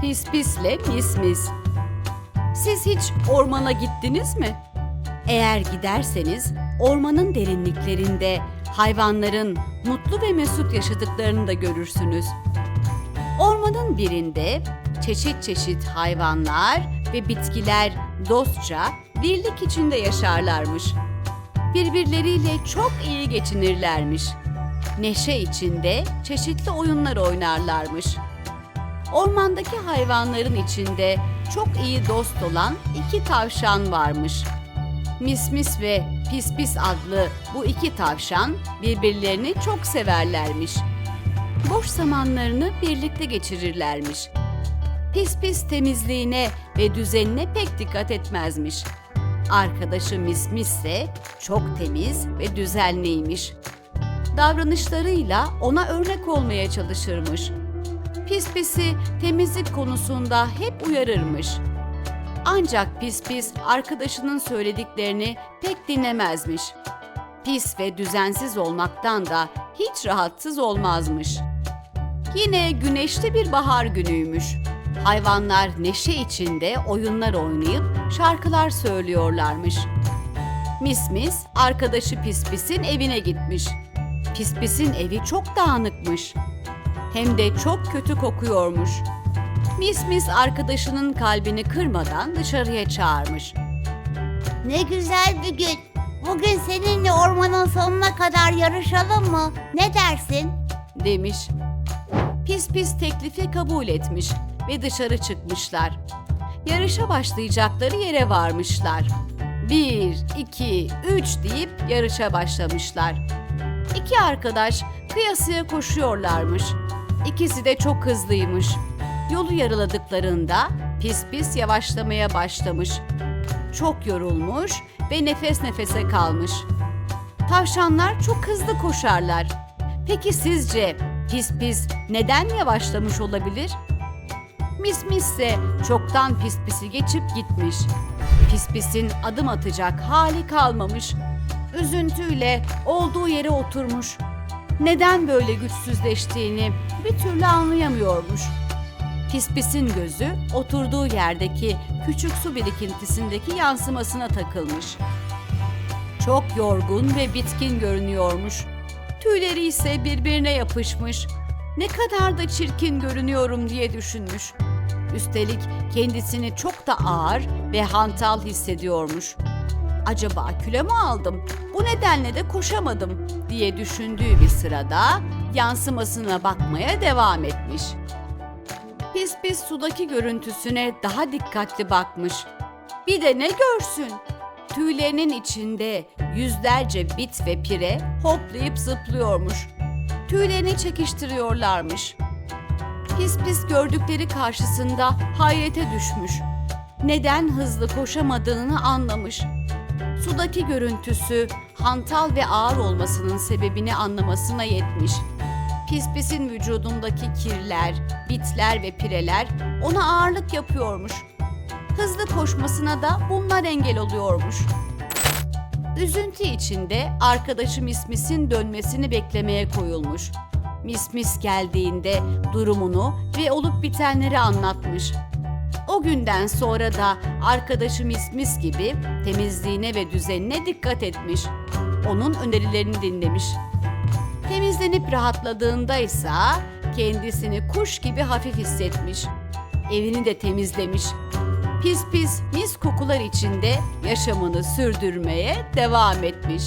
Pis pisle mis mis. Siz hiç ormana gittiniz mi? Eğer giderseniz ormanın derinliklerinde hayvanların mutlu ve mesut yaşadıklarını da görürsünüz. Ormanın birinde çeşit çeşit hayvanlar ve bitkiler dostça birlik içinde yaşarlarmış. Birbirleriyle çok iyi geçinirlermiş. Neşe içinde çeşitli oyunlar oynarlarmış. Ormandaki hayvanların içinde çok iyi dost olan iki tavşan varmış. Mis Mis ve Pis Pis adlı bu iki tavşan birbirlerini çok severlermiş. Boş zamanlarını birlikte geçirirlermiş. Pis Pis temizliğine ve düzenine pek dikkat etmezmiş. Arkadaşı Mis Mis ise çok temiz ve düzenliymiş. Davranışlarıyla ona örnek olmaya çalışırmış. Pis Pis'i temizlik konusunda hep uyarırmış. Ancak Pis Pis arkadaşının söylediklerini pek dinlemezmiş. Pis ve düzensiz olmaktan da hiç rahatsız olmazmış. Yine güneşli bir bahar günüymüş. Hayvanlar neşe içinde oyunlar oynayıp şarkılar söylüyorlarmış. Mis Mis arkadaşı Pis Pis'in evine gitmiş. Pis Pis'in evi çok dağınıkmış. Hem de çok kötü kokuyormuş. Mis Mis arkadaşının kalbini kırmadan dışarıya çağırmış. Ne güzel bir gün. Bugün seninle ormanın sonuna kadar yarışalım mı? Ne dersin? demiş. Pis pis teklifi kabul etmiş ve dışarı çıkmışlar. Yarışa başlayacakları yere varmışlar. Bir, iki, üç deyip yarışa başlamışlar. İki arkadaş kıyasıya koşuyorlarmış. İkisi de çok hızlıymış. Yolu yarıladıklarında pis pis yavaşlamaya başlamış. Çok yorulmuş ve nefes nefese kalmış. Tavşanlar çok hızlı koşarlar. Peki sizce pis pis neden yavaşlamış olabilir? Mis mis ise çoktan pis pisi geçip gitmiş. Pis pisin adım atacak hali kalmamış. Üzüntüyle olduğu yere oturmuş. Neden böyle güçsüzleştiğini bir türlü anlayamıyormuş. Pis pisin gözü oturduğu yerdeki küçük su birikintisindeki yansımasına takılmış. Çok yorgun ve bitkin görünüyormuş. Tüyleri ise birbirine yapışmış. Ne kadar da çirkin görünüyorum diye düşünmüş. Üstelik kendisini çok da ağır ve hantal hissediyormuş. Acaba kilo mu aldım? Bu nedenle de koşamadım diye düşündüğü bir sırada yansımasına bakmaya devam etmiş. Pis pis sudaki görüntüsüne daha dikkatli bakmış. Bir de ne görsün? Tüylerinin içinde yüzlerce bit ve pire hoplayıp zıplıyormuş. Tüylerini çekiştiriyorlarmış. Pis pis gördükleri karşısında hayrete düşmüş. Neden hızlı koşamadığını anlamış. Sudaki görüntüsü hantal ve ağır olmasının sebebini anlamasına yetmiş. Pis pisin vücudundaki kirler, bitler ve pireler ona ağırlık yapıyormuş. Hızlı koşmasına da bunlar engel oluyormuş. Üzüntü içinde arkadaşı Mismis'in dönmesini beklemeye koyulmuş. Mismis geldiğinde durumunu ve olup bitenleri anlatmış. O günden sonra da arkadaşı Mismis gibi temizliğine ve düzenine dikkat etmiş. Onun önerilerini dinlemiş. Temizlenip rahatladığında ise kendisini kuş gibi hafif hissetmiş. Evini de temizlemiş. Pis pis mis kokular içinde yaşamını sürdürmeye devam etmiş.